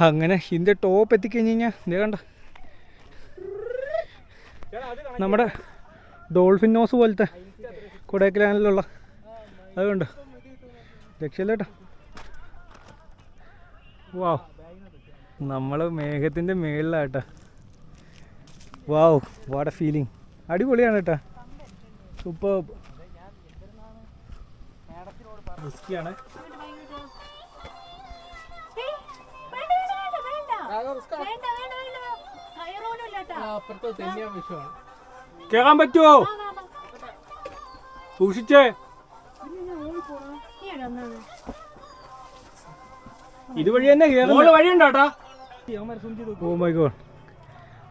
അങ്ങനെ ഇതിന്റെ ടോപ്പ് എത്തിക്കഴിഞ്ഞ് കഴിഞ്ഞാൽ ഇതേ കണ്ട? നമ്മുടെ ഡോൾഫിൻ നോസ് പോലത്തെ കൊടൈക്കനാലിലുള്ള. അതുകൊണ്ട് കണ്ടോ? രക്ഷയില്ലേട്ടാ വാവ്. നമ്മൾ മേഘത്തിന്റെ മേളിലാട്ടാ. വാവ് വാട്ട് എ ഫീലിംഗ് അടിപൊളിയാണ് കേട്ടാ സൂപ്പർ റിസ്ക്കിയാണ് കേറാൻ പറ്റുമോ. സൂക്ഷിച്ചേ? ഇതുവഴി തന്നെ വഴിയുണ്ടോട്ടാ ഓ മൈ ഗോഡ്.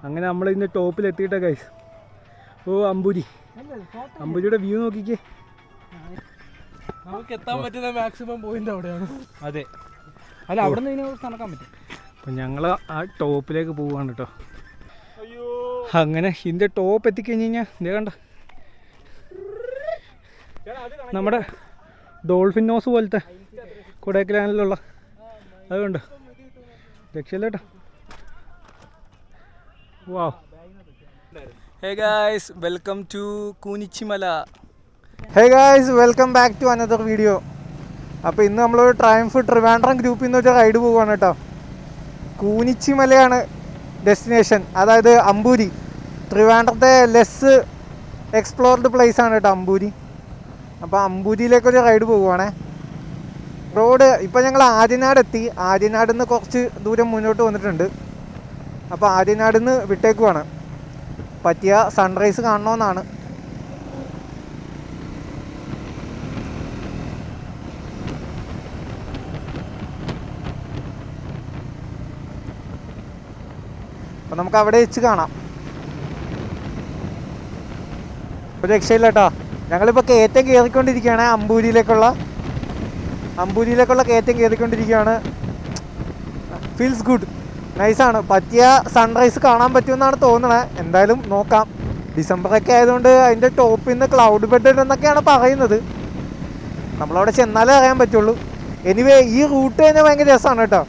അങ്ങനെ നമ്മൾ ഇന്ന് ടോപ്പിൽ എത്തിയിട്ട ഗൈസ്. ഓ അമ്പൂരി. അമ്പൂരിയുടെ വ്യൂ നോക്കിക്കേ. നമുക്ക് എത്താൻ പറ്റുന്ന മാക്സിമം പോയിന്റ് അവിടെയാണ്. അതെ. അല്ല അവിടെ നിന്ന് നടക്കാൻ പറ്റും. അപ്പം ഞങ്ങൾ ആ ടോപ്പിലേക്ക് പോവാണ് കേട്ടോ. അങ്ങനെ ഇതിന്റെ ടോപ്പ് എത്തിക്കഴിഞ്ഞ് കഴിഞ്ഞാൽ ഇതേ കണ്ട? നമ്മുടെ ഡോൾഫിൻ നോസ് പോലത്തെ കൊടൈക്കനാലിലുള്ള. അതുകൊണ്ട് കണ്ടോ? രക്ഷയില്ലേട്ടാ വാ. Hey guys welcome to Koonichimala hey guys welcome back to another video അപ്പോൾ ഇന്ന് നമ്മളൊരു ട്രയംഫ് ട്രിവാൻഡ്രം ഗ്രൂപ്പിൽ നിന്ന് ഒരു റൈഡ് പോവുകയാണ് കേട്ടോ. കൂനിച്ചിമലയാണ് ഡെസ്റ്റിനേഷൻ അതായത് അമ്പൂരി. ട്രിവാൻഡ്രത്തെ ലെസ് എക്സ്പ്ലോർഡ് പ്ലേസ് ആണ് കേട്ടോ അമ്പൂരി. അപ്പോൾ അമ്പൂരിയിലേക്കൊരു റൈഡ് പോവുകയാണേ റോഡ് ഇപ്പോൾ ഞങ്ങൾ ആര്യനാട് എത്തി. ആര്യനാട് നിന്ന് കുറച്ച് ദൂരം മുന്നോട്ട് വന്നിട്ടുണ്ട്. അപ്പോൾ ആര്യനാട് നിന്ന് വിട്ടേക്കുവാണ്. പറ്റിയ സൺറൈസ് കാണണമെന്നാണ് അപ്പം നമുക്ക് അവിടെ വെച്ച് കാണാം. ഒരു രക്ഷയില്ല കേട്ടോ. ഞങ്ങളിപ്പോൾ കയറ്റം കയറിക്കൊണ്ടിരിക്കുകയാണ്. അമ്പൂരിയിലേക്കുള്ള അമ്പൂരിയിലേക്കുള്ള കയറ്റം കയറിക്കൊണ്ടിരിക്കുകയാണ്. ഫീൽസ് ഗുഡ് നൈസാണ് പറ്റിയ സൺറൈസ് കാണാൻ പറ്റുമെന്നാണ് തോന്നണത് എന്തായാലും നോക്കാം. ഡിസംബറൊക്കെ ആയതുകൊണ്ട് അതിന്റെ ടോപ്പിൽ നിന്ന് ക്ലൗഡ് ബെഡ് എന്നൊക്കെയാണ് പറയുന്നത്. നമ്മളവിടെ ചെന്നാലേ അറിയാൻ പറ്റുള്ളൂ. എനിവേ ഈ റൂട്ട് തന്നെ ഭയങ്കര രസമാണ് കേട്ടോ.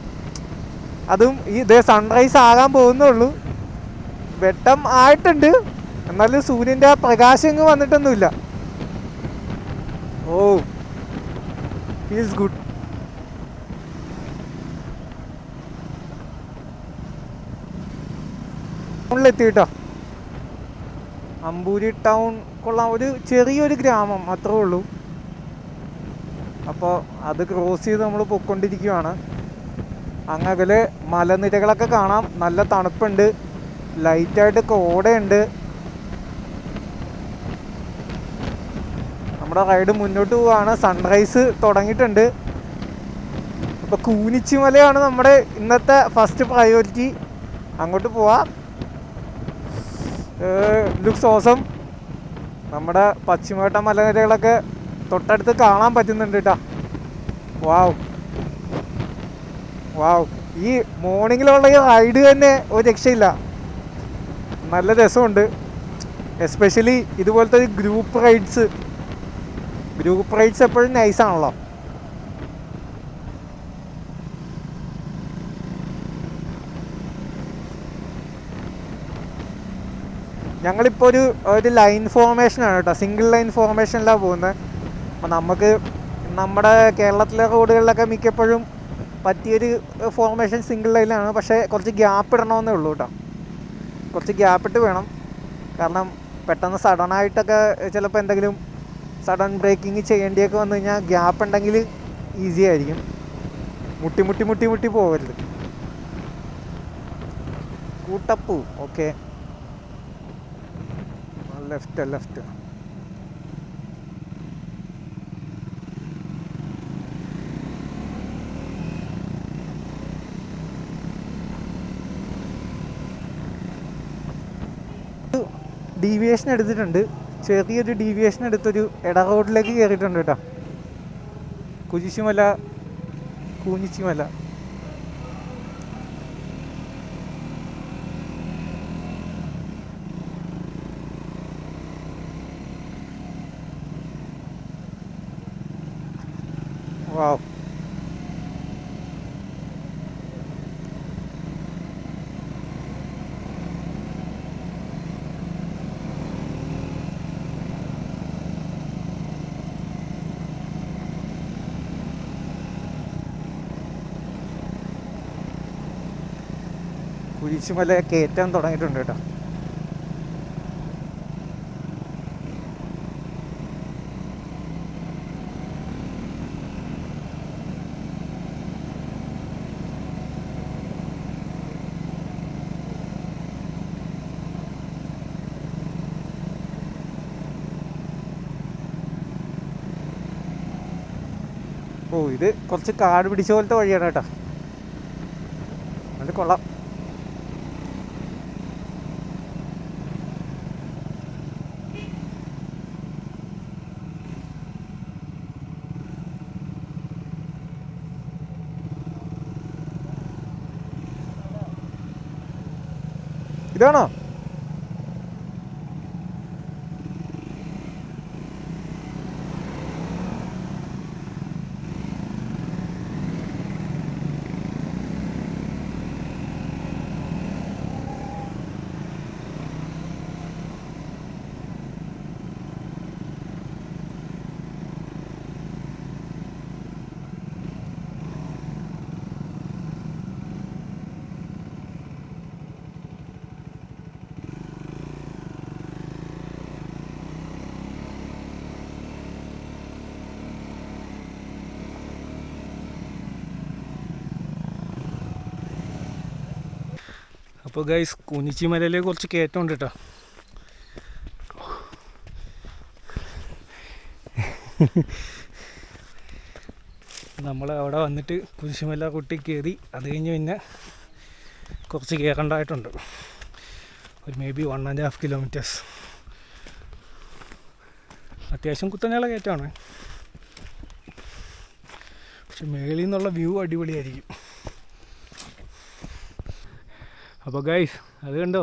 അതും ഈ ഇതേ സൺറൈസ് ആകാൻ പോകുന്നുള്ളൂ. വെട്ടം ആയിട്ടുണ്ട്. എന്നാലും സൂര്യന്റെ പ്രകാശം ഇങ്ങ് വന്നിട്ടൊന്നുമില്ല. ഓ ഫീൽസ് ഗുഡ് ടൗണിലെത്തി അമ്പൂരി ടൗൺ കൊള്ളാം. ഒരു ചെറിയൊരു ഗ്രാമം അത്രേ ഉള്ളൂ. അപ്പോൾ അത് ക്രോസ് ചെയ്ത് നമ്മൾ പൊയ്ക്കൊണ്ടിരിക്കുകയാണ് അങ്ങകലെ മലനിരകളൊക്കെ കാണാം. നല്ല തണുപ്പുണ്ട്. ലൈറ്റായിട്ട് കോടയുണ്ട് നമ്മുടെ റൈഡ് മുന്നോട്ട് പോവാണ്. സൺറൈസ് തുടങ്ങിയിട്ടുണ്ട്. അപ്പോൾ കൂനിച്ചിമലയാണ് നമ്മുടെ ഇന്നത്തെ ഫസ്റ്റ് പ്രയോറിറ്റി അങ്ങോട്ട് പോവാം. ലുക്സ് ഓസം നമ്മുടെ പശ്ചിമഘട്ട മലനിരകളൊക്കെ തൊട്ടടുത്ത് കാണാൻ പറ്റുന്നുണ്ട് കേട്ടോ വാവ് വാവ് ഈ മോർണിംഗിലുള്ള ഈ റൈഡ് തന്നെ ഒരു രക്ഷയില്ല. നല്ല രസമുണ്ട്. എസ്പെഷ്യലി ഇതുപോലത്തെ ഒരു ഗ്രൂപ്പ് റൈഡ്സ് ഗ്രൂപ്പ് റൈഡ്സ് എപ്പോഴും നൈസാണല്ലോ ഞങ്ങളിപ്പോൾ ഒരു ഒരു ലൈൻ ഫോർമേഷനാണ് കേട്ടോ. സിംഗിൾ ലൈൻ ഫോർമേഷനിലാണ് പോകുന്നത് അപ്പോൾ നമുക്ക് നമ്മുടെ കേരളത്തിലെ റോഡുകളിലൊക്കെ മിക്കപ്പോഴും പറ്റിയൊരു ഫോർമേഷൻ സിംഗിൾ ലൈനാണ് പക്ഷേ കുറച്ച് ഗ്യാപ്പ് ഇടണമെന്നേ ഉള്ളൂ കേട്ടോ. കുറച്ച് ഗ്യാപ്പ് ഇട്ട് വേണം. കാരണം പെട്ടെന്ന് സഡനായിട്ടൊക്കെ ചിലപ്പോൾ എന്തെങ്കിലും സഡൻ ബ്രേക്കിംഗ് ചെയ്യേണ്ടിയൊക്കെ വന്നു കഴിഞ്ഞാൽ ഗ്യാപ്പ് ഉണ്ടെങ്കിൽ ഈസി ആയിരിക്കും. മുട്ടി മുട്ടി മുട്ടി മുട്ടി പോകരുത് Koottappu. Okay left left deviation എടുത്തിട്ടുണ്ട്. ചെറിയൊരു ഡീവിയേഷൻ എടുത്തൊരു ഇട റോഡിലേക്ക് കയറിയിട്ടുണ്ട് കേട്ടോ. കുരിശുമല കൂനിച്ചിമല വാവ് കുരിശുമല കയറ്റാൻ തുടങ്ങിയിട്ടുണ്ട് കേട്ടോ. ഓ ഇത് കുറച്ച് കാട് പിടിച്ച പോലത്തെ വഴിയാണ് കേട്ടോ. അത് കൊള്ളാം. ഇതാണോ അപ്പോൾ ഗൈസ് കുനിച്ചി കുനിച്ചിമലയിൽ കുറച്ച് കയറ്റമുണ്ട് കേട്ടോ നമ്മൾ അവിടെ വന്നിട്ട് കുരിശുമല കുട്ടി കയറി അത് കഴിഞ്ഞ് പിന്നെ കുറച്ച് കയറേണ്ടതായിട്ടുണ്ട് ഒരു maybe one and half kilometres അത്യാവശ്യം കുത്തനെയുള്ള കയറ്റമാണ്. പക്ഷെ മേളിൽ നിന്നുള്ള വ്യൂ അടിപൊളിയായിരിക്കും. അപ്പോൾ ഗൈസ് അത് കണ്ടോ?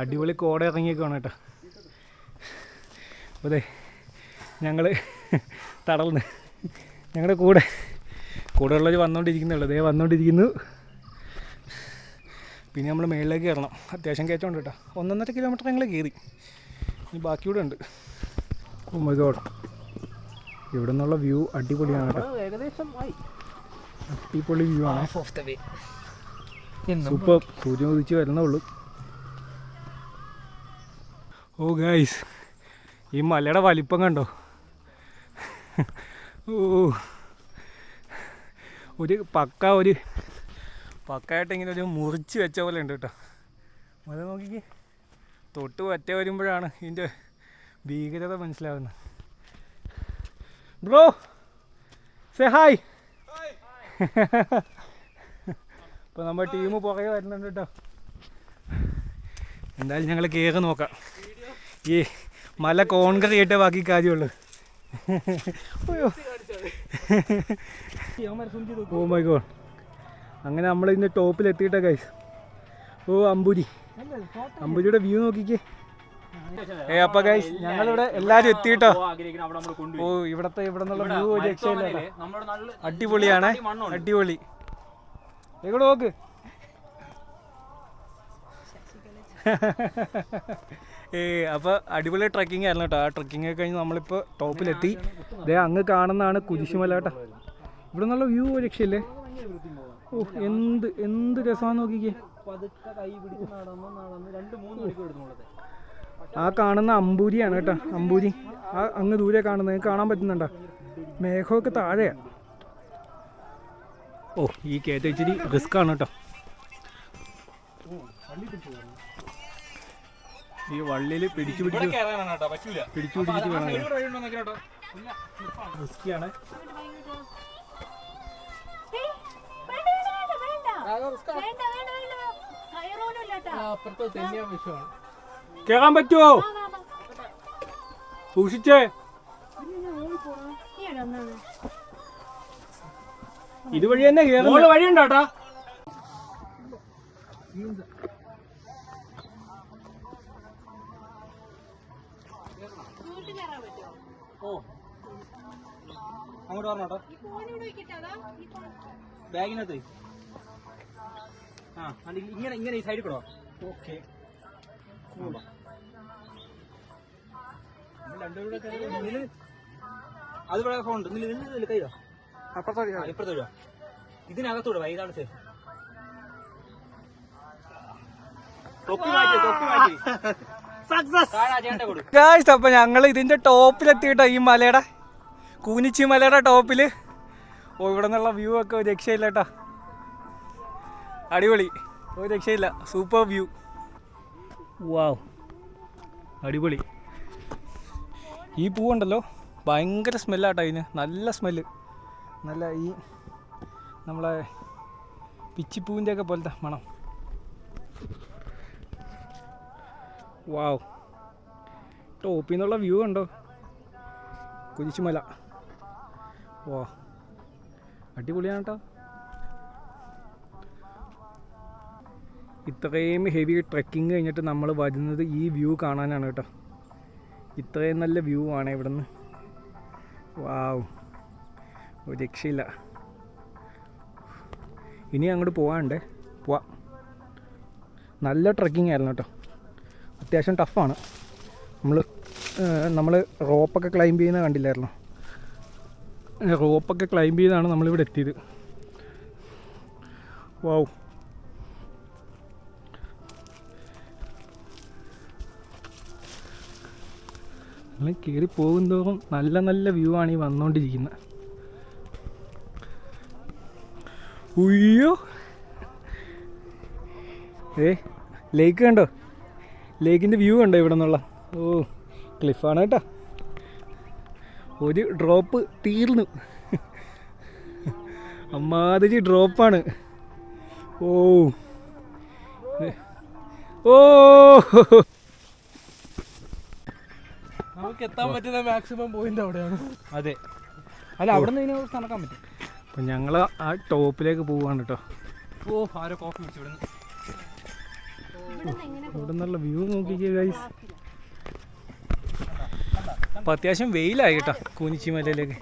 അടിപൊളി കോട ഇറങ്ങിയേക്കാണ് കേട്ടോ. അതെ ഞങ്ങൾ തടർന്ന് ഞങ്ങളുടെ കൂടെ കൂടെ ഉള്ളവർ വന്നുകൊണ്ടിരിക്കുന്നുള്ളൂ അതേ വന്നുകൊണ്ടിരിക്കുന്നു പിന്നെ നമ്മൾ മേളിലേക്ക് കയറണം. അത്യാവശ്യം കയറ്റമുണ്ട് കേട്ടോ. ഒന്നൊന്നര കിലോമീറ്റർ ഞങ്ങൾ കയറി. ഇനി ബാക്കി കൂടെ ഉണ്ട്. മൈ ഗോഡ് ഇവിടെ നിന്നുള്ള വ്യൂ അടിപൊളിയാണ് കേട്ടോ. അടിപൊളി വ്യൂ ആണ്. Off the way super. സൂര്യൻ ഉദിച്ച് വരുന്നേ ഉള്ളൂ ഓ ഗൈസ് ഈ മലയുടെ വലിപ്പം കണ്ടോ? ഓ. ഒരു പക്ക ഒരു പക്കായിട്ട് ഇങ്ങനെ ഒരു മുറിച്ച് വെച്ച പോലെ ഉണ്ട് കേട്ടോ. മല നോക്കിക്ക്. തൊട്ട് ഒറ്റ വരുമ്പോഴാണ് ഇതിന്റെ ഭീകരത മനസ്സിലാവുന്നത്. ബ്രോ സേ ഹായ് ഇപ്പോൾ നമ്മുടെ ടീം പുറകെ വരുന്നുണ്ട് കേട്ടോ. എന്തായാലും ഞങ്ങൾ കയറി നോക്കാം. ഈ മല കോൺക്രീറ്റ് ബാക്കി കാര്യമുള്ളൂ. Oh my god. അങ്ങനെ നമ്മൾ ഇന്ന് ടോപ്പിൽ എത്തിയിട്ട കൈസ് ഓ അമ്പൂരി അമ്പൂരിയുടെ വ്യൂ നോക്കിക്കേ. ഏ അപ്പൊ ഗൈസ് ഞങ്ങളിവിടെ എല്ലാരും എത്തിയിട്ടോ? ഓ ഇവിടത്തെ ഇവിടെ നിന്നുള്ള വ്യൂ ഒരു രക്ഷയില്ല. അടിപൊളിയാണ് അടിപൊളി. എവിടെ നോക്ക്. ഏ അപ്പോൾ അടിപൊളി ട്രക്കിംഗ് ആയിരുന്നു കേട്ടോ. ആ ട്രക്കിംഗ് ഒക്കെ കഴിഞ്ഞ് നമ്മളിപ്പോൾ ടോപ്പിലെത്തി. ദേ അങ്ങ് കാണുന്നതാണ് കുരിശുമല കേട്ടോ. ഇവിടെ നല്ല വ്യൂ രക്ഷയില്ലേ? ഓ എന്ത് എന്ത് രസമാണെന്ന് നോക്കിക്കേ. ആ കാണുന്ന അമ്പൂരിയാണ് കേട്ടോ അമ്പൂരി. ആ അങ്ങ് ദൂരെ കാണുന്നത്. കാണാൻ പറ്റുന്നുണ്ടോ? മേഘമൊക്കെ താഴെയാണ് ഓ ഈ കയറ്റ ഇച്ചിരി റിസ്ക് ആണ് കേട്ടോ. ഈ വള്ളിയിൽ പിടിച്ചു പിടിച്ച് പിടിച്ചു പിടിച്ചിട്ട് വേണം റിസ്ക്കിയാണ് കേറാൻ പറ്റുമോ. സൂക്ഷിച്ചേ. ഇതുവഴി തന്നെ കേറുന്നത് വഴിയുണ്ടോ കേട്ടാ ഇങ്ങോട്ട് കയറാൻ പറ്റുമോ? ഓ. അങ്ങോട്ട് പറഞ്ഞോട്ടോ അതാ. ബാഗിനകത്ത് ആ അത് ഇങ്ങനെ ഇങ്ങനെ ഈ സൈഡിൽ കൂടോ ഓക്കെ. അത് ഇവിടെ ഫോൺ ഉണ്ട്. നില്ല് നില്ല് കൈതാ അപ്പുറത്തെ ഇപ്പുറത്തെ വിടുക ഇതിനകത്തൂടെ ഇതാണ് സേഫ് തൊപ്പി മാറ്റി തൊപ്പി മാറ്റി. ഗായ്സ് അപ്പം ഞങ്ങൾ ഇതിന്റെ ടോപ്പിലെത്തിയിട്ടോ ഈ മലയുടെ? കൂനിച്ചി മലയുടെ ടോപ്പിൽ? ഓ ഇവിടെ നിന്നുള്ള വ്യൂ ഒക്കെ ഒരു രക്ഷയില്ല കേട്ടോ. അടിപൊളി. ഒരു രക്ഷയില്ല. സൂപ്പർ വ്യൂ വാവ് അടിപൊളി. ഈ പൂവുണ്ടല്ലോ. ഭയങ്കര സ്മെല്ലാട്ടോ ഇതിന്. നല്ല സ്മെല്ല് നല്ല ഈ നമ്മളെ പിച്ചിപ്പൂവിന്റെ ഒക്കെ പോലത്തെ മണം. വാവ്. ടോപ്പിൽ നിന്നുള്ള വ്യൂ ഉണ്ടോ കുരിശുമല വാ. അടിപൊളിയാണ് കേട്ടോ ഇത്രയും ഹെവി ട്രെക്കിങ് കഴിഞ്ഞിട്ട് നമ്മൾ വരുന്നത് ഈ വ്യൂ കാണാനാണ് കേട്ടോ. ഇത്രയും നല്ല വ്യൂ ആണ് ഇവിടുന്ന്. വാവ്. ഒരു രക്ഷയില്ല. ഇനി അങ്ങോട്ട് പോകാണ്ട് പോവാം. നല്ല ട്രക്കിംഗ് ആയിരുന്നു കേട്ടോ. അത്യാവശ്യം ടഫാണ് നമ്മൾ നമ്മൾ റോപ്പൊക്കെ ക്ലൈംബ് ചെയ്യുന്ന കണ്ടില്ലായിരുന്നു? റോപ്പൊക്കെ ക്ലൈംബ് ചെയ്താണ് നമ്മളിവിടെ എത്തിയത്. വാവ് നമ്മൾ കയറി പോകുന്തോറും നല്ല നല്ല വ്യൂ ആണ് ഈ വന്നുകൊണ്ടിരിക്കുന്നത് ഉയ്യോ ഏ ലേക്ക് കണ്ടോ? ലേക്കിന്റെ വ്യൂ കണ്ടോ ഇവിടെ നിന്നുള്ള? ഓ ക്ലിഫാണ് കേട്ടോ. ഒരു ഡ്രോപ്പ് തീർന്നു. അമ്മാതിരി ഡ്രോപ്പാണ് ഓ. ഓ. നമുക്ക് എത്താൻ പറ്റുന്ന മാക്സിമം പോയിന്റ് അവിടെയാണ്. അതെ. അല്ല അവിടെ നിന്ന് ഇതിനെ നടക്കാൻ പറ്റും. അപ്പം ഞങ്ങൾ ആ ടോപ്പിലേക്ക് പോവാണ് കേട്ടോ ഓ ആരോ കോഫി കുടിച്ചു ഇവിടുന്ന്. ഇവിടെ നിന്നുള്ള വ്യൂ നോക്കിക്കേ ഗൈസ് അപ്പം അത്യാവശ്യം വെയിലായി കേട്ടോ കൂനിച്ചി മലയിലേക്ക്.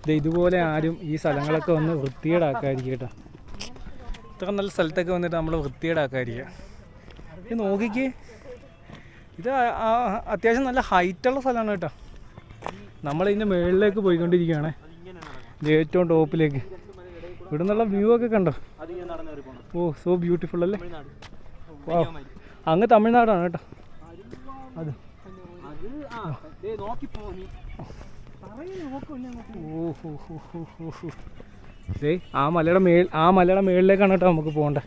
ഇത് ഇതുപോലെ ആരും ഈ സ്ഥലങ്ങളൊക്കെ വന്ന് വൃത്തികേടാക്കാതിരിക്കുക കേട്ടോ. ഇത്ര നല്ല സ്ഥലത്തൊക്കെ വന്നിട്ട് നമ്മൾ വൃത്തികേടാക്കാതിരിക്കുക. ഇത് നോക്കിക്കേ. ഇത് അത്യാവശ്യം നല്ല ഹൈറ്റുള്ള സ്ഥലമാണ് കേട്ടോ. നമ്മളിതിന്റെ മുകളിലേക്ക് പോയിക്കൊണ്ടിരിക്കുകയാണ്. ഏറ്റവും ടോപ്പിലേക്ക്. ഇവിടെ നിന്നുള്ള വ്യൂ ഒക്കെ കണ്ടോ? ഓ സോ ബ്യൂട്ടിഫുൾ അല്ലേ? ഓ അങ്ങ് തമിഴ്നാടാണ് കേട്ടോ. അത്. ദേ ആ മലയുടെ മേൾ ആ മലയുടെ മേളിലേക്കാണ് കേട്ടോ നമുക്ക് പോകണ്ട.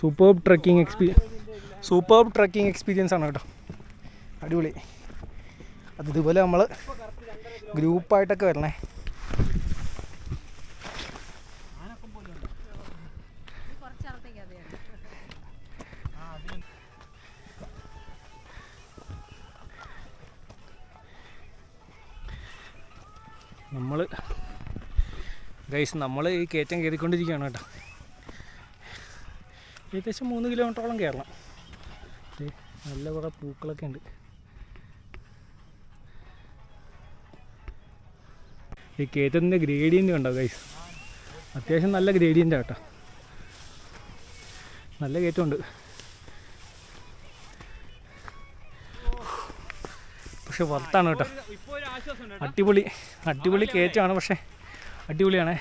Super trekking experience super trekking experience ആണ് കേട്ടോ. അടിപൊളി. അത് ഇതുപോലെ നമ്മൾ ഗ്രൂപ്പായിട്ടൊക്കെ വരണേ. നമ്മൾ ഗൈസ് നമ്മൾ ഈ കയറ്റം കയറിക്കൊണ്ടിരിക്കുകയാണ് കേട്ടോ. ഏകദേശം മൂന്ന് കിലോമീറ്ററോളം കയറണം. നല്ല കുറേ പൂക്കളൊക്കെ ഉണ്ട്. ഈ കയറ്റത്തിന്റെ ഗ്രേഡിയന്റ് കണ്ടോ ഗൈസ് അത്യാവശ്യം നല്ല ഗ്രേഡിയന്റ് കേട്ടോ. നല്ല കയറ്റമുണ്ട് പക്ഷെ വർത്താണ് കേട്ടോ. അടിപൊളി അടിപൊളി കയറ്റമാണ് പക്ഷെ. അടിപൊളിയാണ്.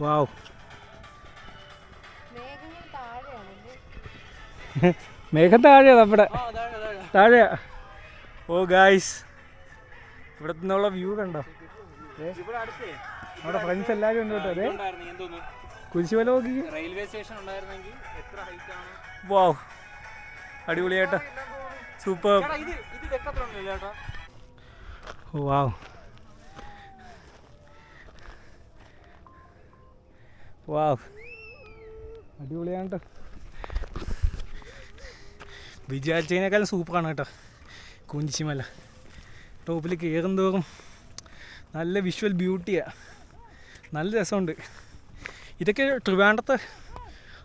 വാവ്. മേഘം താഴെയാ നമ്മുടെ താഴെയാ ഓ ഗായ്സ്. ഇവിടെ നിന്നുള്ള വ്യൂ കണ്ടോ? ഇവിടെ അടുത്തേ. നമ്മുടെ ഫ്രണ്ട്സ് എല്ലാവരും ഉണ്ട് കേട്ടോ അതെ? കുരിശുമല നോക്കി റെയിൽവേ സ്റ്റേഷൻ ഉണ്ടായിരുന്നെങ്കിൽ എത്ര ഹൈറ്റ് ആണ്? വാവ് അടിപൊളിയായിട്ട്. സൂപ്പർ. വാവ് വാവ് അടിപൊളിയാണ് കേട്ടോ. വിചാരിച്ചതിനേക്കാളും സൂപ്പറാണ് കേട്ടോ. കുഞ്ചിമല. ടോപ്പിൽ കയറും തോറും നല്ല വിഷ്വൽ ബ്യൂട്ടിയാണ് നല്ല രസമുണ്ട്. ഇതൊക്കെ ട്രിവാൻഡ്രത്തെ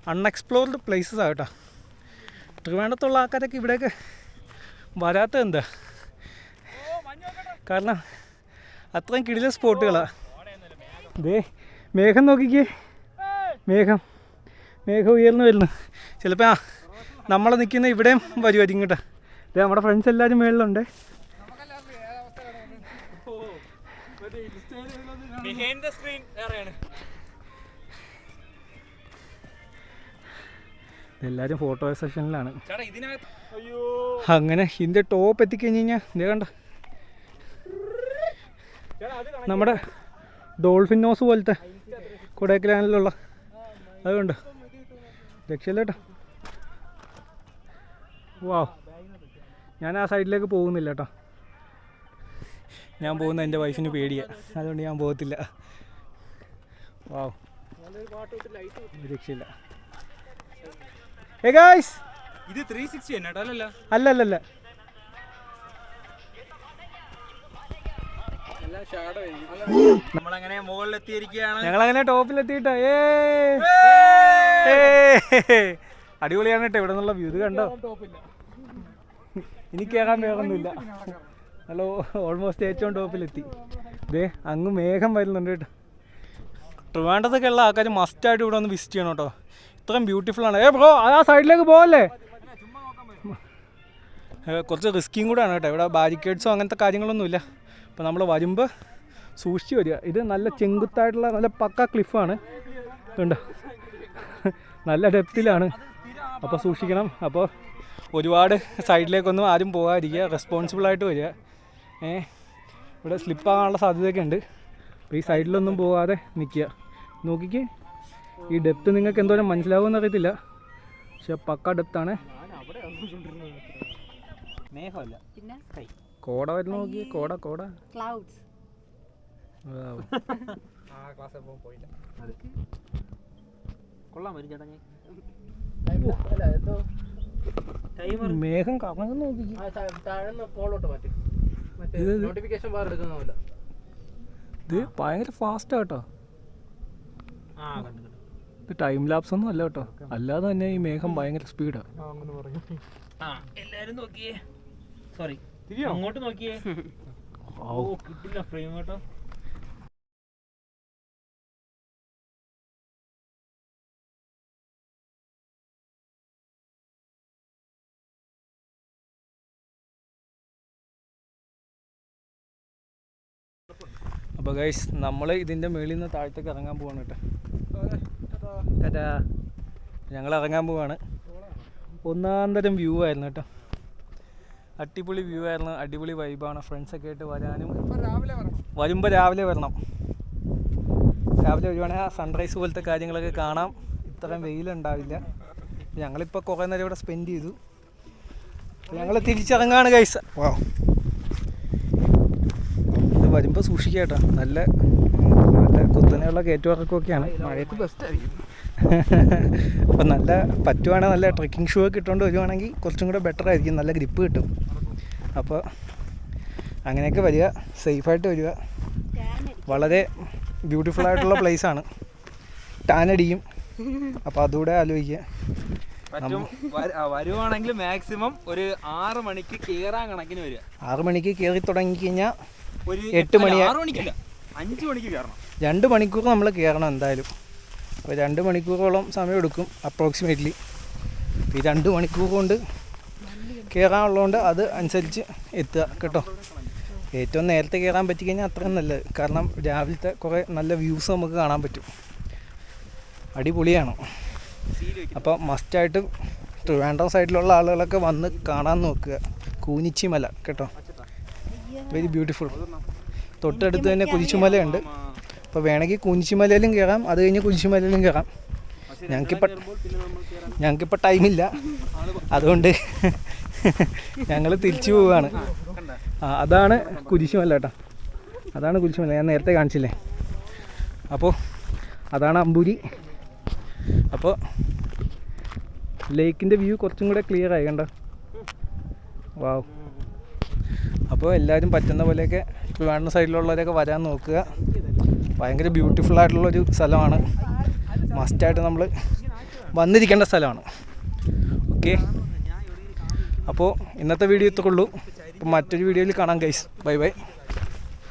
അൺഎക്സ്പ്ലോർഡ് പ്ലേസസ് ആണ് കേട്ടോ. ട്രിവാൻഡ്രത്തുള്ള ആൾക്കാരൊക്കെ ഇവിടെയൊക്കെ വരാത്ത എന്താ? കാരണം അത്രയും കിടില സ്പോട്ടുകളാണ് ദേ മേഘം നോക്കിക്കേ. മേഘം. മേഘം ഉയർന്നു വരുന്നു. ചിലപ്പോൾ ആ നമ്മൾ നിൽക്കുന്ന ഇവിടെയും വരുമായിരിക്കും കേട്ടോ ഇത് നമ്മുടെ ഫ്രണ്ട്സ് എല്ലാവരും മേളിലുണ്ട്. എല്ലാരും എല്ലാവരും ഫോട്ടോ സെഷനിലാണ് അങ്ങനെ ഇതിന്റെ ടോപ്പ് എത്തിക്കഴിഞ്ഞ് കഴിഞ്ഞാൽ ഇതേ കണ്ട? നമ്മുടെ ഡോൾഫിൻ നോസ് പോലത്തെ കൊടൈക്കനാലിലുള്ള അതുകൊണ്ട് രക്ഷയില്ല കേട്ടോ. വാ ഞാൻ ആ സൈഡിലേക്ക് പോകുന്നില്ല കേട്ടോ ഞാൻ പോകുന്ന എന്റെ വൈഫിന് പേടിയാണ് അതുകൊണ്ട് ഞാൻ പോകത്തില്ല. വാവ്. രക്ഷയില്ല. ഏ ഗായ്സ് ഇത് ത്രീ സിക്സ്റ്റി അല്ലല്ലോ. നമ്മളങ്ങനെ അങ്ങനെ ടോപ്പിലെത്തിയിട്ടാ. ഏ അടിപൊളിയാണ് കേട്ടോ ഇവിടെ നിന്നുള്ള വ്യൂ ഇത് കണ്ടോ? ഇനി കയറാൻ വേറൊന്നുമില്ല. ഹലോ ഓൾമോസ്റ്റ് ഏറ്റവും ടോപ്പിലെത്തി ദേ അങ്ങ് മേഘം വരുന്നുണ്ട് കേട്ടോ. ട്രിവാൻഡ്രത്തൊക്കെ ഉള്ള ആൾക്കാർ മസ്റ്റായിട്ട് ഇവിടെ ഒന്ന് വിസിറ്റ് ചെയ്യണം കേട്ടോ. ഇത്രയും ബ്യൂട്ടിഫുൾ ആണ്. ഏ ബ്രോ ആ സൈഡിലേക്ക് പോകല്ലേ കുറച്ച് റിസ്കിങ് കൂടെ ആണ് കേട്ടോ. ഇവിടെ ബാരിക്കേഡ്സോ അങ്ങനത്തെ കാര്യങ്ങളൊന്നുമില്ല അപ്പോൾ നമ്മൾ വരുമ്പോൾ സൂക്ഷിച്ച് വരിക. ഇത് നല്ല ചെങ്കുത്തായിട്ടുള്ള നല്ല പക്ക ക്ലിഫാണ് ഇതുണ്ട് നല്ല ഡെപ്തിലാണ് അപ്പോൾ സൂക്ഷിക്കണം. അപ്പോൾ ഒരുപാട് സൈഡിലേക്കൊന്നും ആരും പോകാതിരിക്കുക റെസ്പോൺസിബിളായിട്ട് വരിക. ഏ ഇവിടെ സ്ലിപ്പാകാനുള്ള സാധ്യതയൊക്കെ ഉണ്ട്. അപ്പോൾ ഈ സൈഡിലൊന്നും പോകാതെ നിൽക്കുക നോക്കിക്ക് ഈ ഡെപ്ത് നിങ്ങൾക്ക് എന്തോരം മനസ്സിലാവുമെന്ന് അറിയത്തില്ല. പക്ഷെ പക്ക ഡെപ്താണ് കോട വരുന്ന നോക്കി കോട കോട. ക്ലൗഡ്സ് വരും ചേട്ടാ മേഘം കറങ്ങി നോക്കി ഇത് ഭയങ്കര ഫാസ്റ്റ് കേട്ടോ ആ കണ്ടു കണ്ടു. ഇത് ടൈം ലാപ്സ് ഒന്നും അല്ല കേട്ടോ. അല്ലാതെ തന്നെ ഈ മേഘം ഭയങ്കര സ്പീഡാണ് ആ. എല്ലാരും നോക്കിയേ. സോറി അങ്ങോട്ട് നോക്കിയേ. ഓ കിട്ടില്ല ഫ്രെയിം കേട്ടോ. അപ്പോൾ ഗൈസ് നമ്മൾ ഇതിന്റെ മേളിൽ നിന്ന് താഴത്തേക്ക് ഇറങ്ങാൻ പോവാണ് കേട്ടോ. ടാറ്റാ. ഞങ്ങൾ ഇറങ്ങാൻ പോവാണ്. ഒന്നാം തരം വ്യൂ ആയിരുന്നു കേട്ടോ. അടിപൊളി വ്യൂ ആയിരുന്നു. അടിപൊളി വൈബാണ് ഫ്രണ്ട്സൊക്കെ ആയിട്ട് വരാനും വരുമ്പോൾ രാവിലെ വരണം. രാവിലെ വരുവാണെങ്കിൽ ആ സൺറൈസ് പോലത്തെ കാര്യങ്ങളൊക്കെ കാണാം. ഇത്രയും വെയിലുണ്ടാവില്ല. ഞങ്ങളിപ്പോൾ കുറേ നേരം ഇവിടെ സ്പെൻഡ് ചെയ്തു. ഞങ്ങൾ തിരിച്ചിറങ്ങാണ് ഗൈസ് വാ വരുമ്പോൾ സൂക്ഷിക്കുക നല്ല നല്ല കുത്തനെയുള്ള കയറ്റുവാർക്കൊക്കെയാണ് മഴയത്ത് ബെസ്റ്റ് ആയിരിക്കും. അപ്പം നല്ല പറ്റുവാണെങ്കിൽ നല്ല ട്രക്കിംഗ് ഷൂ ഒക്കെ ഇട്ടുകൊണ്ട് വരുവാണെങ്കിൽ കുറച്ചും കൂടെ ബെറ്റർ ആയിരിക്കും. നല്ല ഗ്രിപ്പ് കിട്ടും. അപ്പോൾ അങ്ങനെയൊക്കെ വരിക. സേഫായിട്ട് വരിക. വളരെ ബ്യൂട്ടിഫുൾ ആയിട്ടുള്ള പ്ലേസ് ആണ്. ടാനടിയും. അപ്പോൾ അതുകൂടെ ആലോചിക്കുക. വരുവാണെങ്കിൽ മാക്സിമം ഒരു ആറ് മണിക്ക് കേറാൻ കണക്കിന് വരിക. ആറ് മണിക്ക് കയറി തുടങ്ങി കഴിഞ്ഞാൽ ഒരു എട്ട് മണി ആറ് മണിക്കല്ല. അഞ്ച് മണിക്ക് കയറണം. രണ്ട് മണിക്കൂർ നമ്മൾ കയറണം എന്തായാലും. അപ്പോൾ രണ്ട് മണിക്കൂറോളം സമയം എടുക്കും അപ്രോക്സിമേറ്റ്ലി ഈ രണ്ട് മണിക്കൂർ കൊണ്ട് കയറാനുള്ളതുകൊണ്ട് അത് അനുസരിച്ച് എത്തുക കേട്ടോ. ഏറ്റവും നേരത്തെ കയറാൻ പറ്റിക്കഴിഞ്ഞാൽ അത്രയും നല്ലത്. കാരണം രാവിലത്തെ കുറേ നല്ല വ്യൂസ് നമുക്ക് കാണാൻ പറ്റും. അടിപൊളിയാണ്. അപ്പോൾ മസ്റ്റായിട്ട് ട്രിവാൻഡ്രം സൈഡിലുള്ള ആളുകളൊക്കെ വന്ന് കാണാൻ നോക്കുക. കൂനിച്ചിമല കേട്ടോ. Very beautiful. തൊട്ടടുത്ത് തന്നെ കുരിശുമലയുണ്ട് അപ്പോൾ വേണമെങ്കിൽ കുഞ്ചിമലയിലും കയറാം അത് കഴിഞ്ഞ് കുരിശുമലയിലും കയറാം. ഞങ്ങൾക്കിപ്പോൾ ഞങ്ങൾക്കിപ്പോൾ ടൈമില്ല. അതുകൊണ്ട് ഞങ്ങൾ തിരിച്ചു പോവുകയാണ് ആ അതാണ് കുരിശുമല കേട്ടോ. അതാണ് കുരിശുമല ഞാൻ നേരത്തെ കാണിച്ചില്ലേ? അപ്പോൾ അതാണ് അമ്പൂരി. അപ്പോൾ ലേക്കിന്റെ വ്യൂ കുറച്ചും കൂടെ ക്ലിയർ ആയി കണ്ടോ? വാവ് അപ്പോൾ എല്ലാവരും പറ്റുന്ന പോലെയൊക്കെ ട്രിവാൻഡ്രം സൈഡിലുള്ളവരൊക്കെ വരാൻ നോക്കുക. ഭയങ്കര ബ്യൂട്ടിഫുൾ ആയിട്ടുള്ള ഒരു സ്ഥലമാണ് മസ്റ്റായിട്ട് നമ്മൾ വന്നിരിക്കേണ്ട സ്ഥലമാണ്. ഓക്കെ അപ്പോൾ ഇന്നത്തെ വീഡിയോ ഇത്രയുള്ളൂ അപ്പോൾ മറ്റൊരു വീഡിയോയിൽ കാണാം ഗൈസ് ബൈ ബൈ